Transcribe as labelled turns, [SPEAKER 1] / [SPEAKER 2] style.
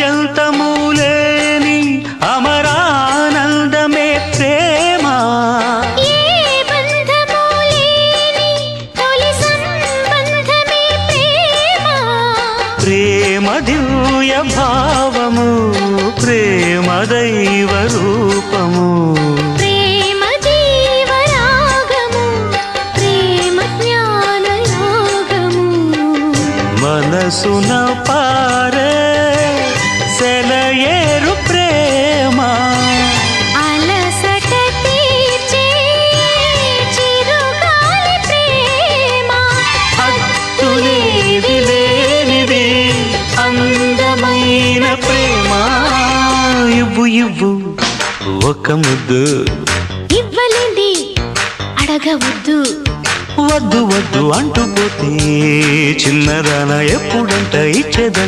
[SPEAKER 1] ఆద్యంతము లేని అమరానందమే ప్రేమ.
[SPEAKER 2] ప్రేమ.
[SPEAKER 1] దివ్య భావము ప్రేమ దైవ రూపము. మనసున పారే అందమైన ప్రేమ ఇవ్వు ఇవ్వు. ఒక ముద్దు.
[SPEAKER 2] ఇవ్వలేంది. అడగవద్దు.
[SPEAKER 1] వద్దు వద్దు అంటూ పోతే చిన్నదాన ఎప్పుడంట ఇచ్చేద